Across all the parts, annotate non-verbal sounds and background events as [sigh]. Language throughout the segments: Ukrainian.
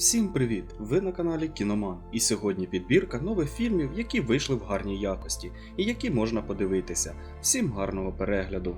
Всім привіт! Ви на каналі Кіноман, і сьогодні підбірка нових фільмів, які вийшли в гарній якості і які можна подивитися. Всім гарного перегляду!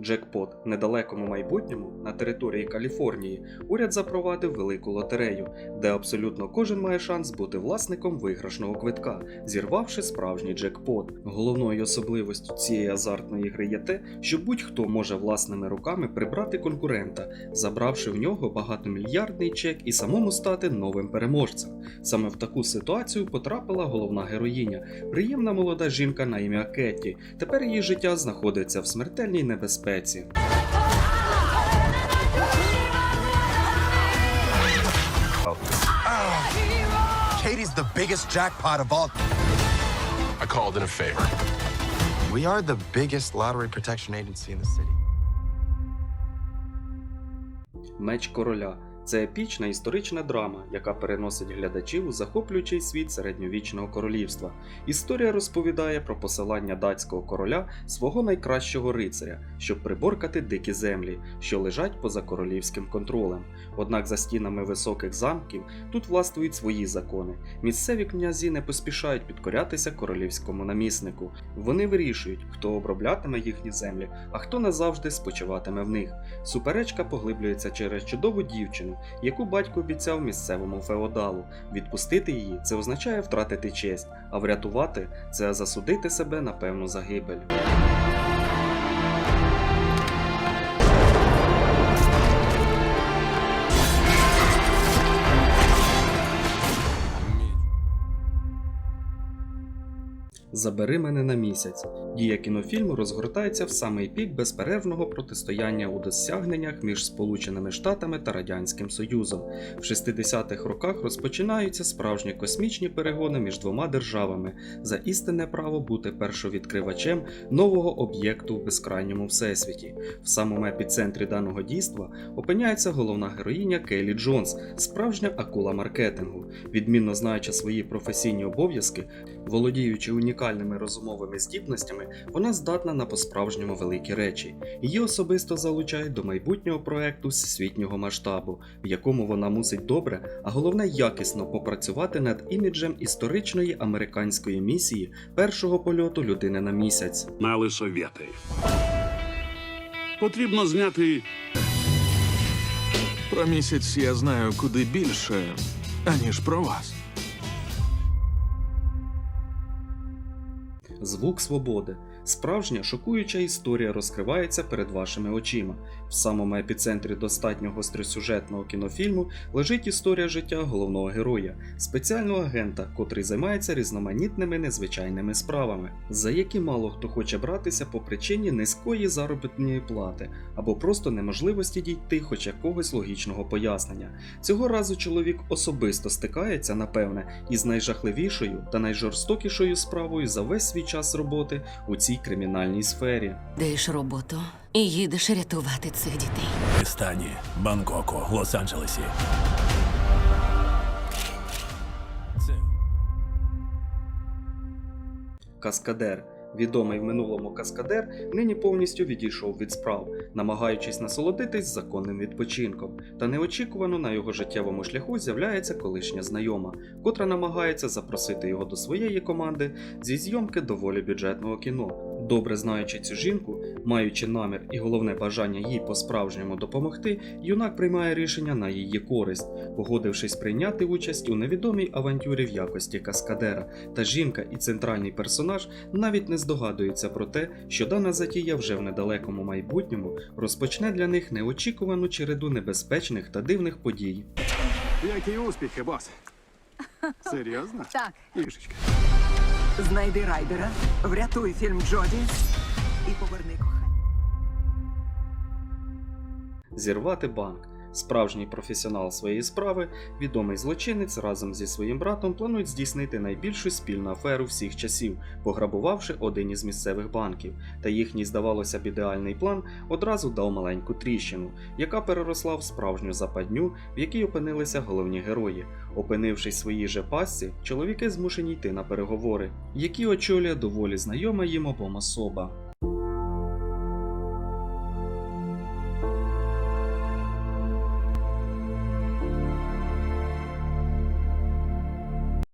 Джекпот в недалекому майбутньому на території Каліфорнії уряд запровадив велику лотерею, де абсолютно кожен має шанс бути власником виграшного квитка, зірвавши справжній джекпот. Головною особливостю цієї азартної гри є те, що будь-хто може власними руками прибрати конкурента, забравши в нього багатомільярдний чек і самому стати новим переможцем. Саме в таку ситуацію потрапила головна героїня, приємна молода жінка на ім'я Кетті. Тепер її життя знаходиться в смертельній небезпеці. Katie's the biggest jackpot of all. I called in a favor. We are the biggest lottery protection agency in the city. Меч короля це епічна історична драма, яка переносить глядачів у захоплюючий світ середньовічного королівства. Історія розповідає про посилання датського короля свого найкращого рицаря, щоб приборкати дикі землі, що лежать поза королівським контролем. Однак за стінами високих замків тут властвують свої закони. Місцеві князі не поспішають підкорятися королівському наміснику. Вони вирішують, хто оброблятиме їхні землі, а хто назавжди спочиватиме в них. Суперечка поглиблюється через чудову дівчину, яку батько обіцяв місцевому феодалу. Відпустити її це означає втратити честь, а врятувати це засудити себе на певну загибель. Забери мене на місяць. Дія кінофільму розгортається в самий пік безперервного протистояння у досягненнях між Сполученими Штатами та Радянським Союзом. В 60-х роках розпочинаються справжні космічні перегони між двома державами за істинне право бути першовідкривачем нового об'єкту в безкрайньому всесвіті. В самому епіцентрі даного дійства опиняється головна героїня Кейлі Джонс, справжня акула маркетингу. Відмінно знаючи свої професійні обов'язки, володіючи унікальними розумовими здібностями, вона здатна на по-справжньому великі речі. Її особисто залучають до майбутнього проекту всесвітнього масштабу, в якому вона мусить добре, а головне якісно попрацювати над іміджем історичної американської місії першого польоту людини на місяць. Мали совєти. Потрібно зняти Про місяць я знаю куди більше, аніж про вас. Звук свободи. Справжня шокуюча історія розкривається перед вашими очима. В самому епіцентрі достатньо гостросюжетного кінофільму лежить історія життя головного героя, спеціального агента, котрий займається різноманітними незвичайними справами, за які мало хто хоче братися по причині низької заробітної плати або просто неможливості дійти хоч якогось логічного пояснення. Цього разу чоловік особисто стикається, напевне, із найжахливішою та найжорстокішою справою за весь свій час роботи у цій кримінальній сфері. Даєш роботу і їдеш рятувати цих дітей. Стані, Бангкоку, Лос-Анджелесі. Каскадер. Відомий в минулому каскадер нині повністю відійшов від справ, намагаючись насолодитись законним відпочинком. Та неочікувано на його життєвому шляху з'являється колишня знайома, котра намагається запросити його до своєї команди зі зйомки доволі бюджетного кіно. Добре знаючи цю жінку, маючи намір і головне бажання їй по-справжньому допомогти, юнак приймає рішення на її користь, погодившись прийняти участь у невідомій авантюрі в якості каскадера. Та жінка і центральний персонаж навіть не здогадуються про те, що дана затія вже в недалекому майбутньому розпочне для них неочікувану череду небезпечних та дивних подій. які успіхи, бос. [laughs] Серйозно? Так, Трішечки. Знайди райдера, врятуй фільм Джоді і поверни кохання. Зірвати банк. Справжній професіонал своєї справи, відомий злочинець разом зі своїм братом планують здійснити найбільшу спільну аферу всіх часів, пограбувавши один із місцевих банків. Та їхній, здавалося б, ідеальний план одразу дав маленьку тріщину, яка переросла в справжню западню, в якій опинилися головні герої. Опинившись в своїй же пастці, чоловіки змушені йти на переговори, які очолює доволі знайома їм обом особа.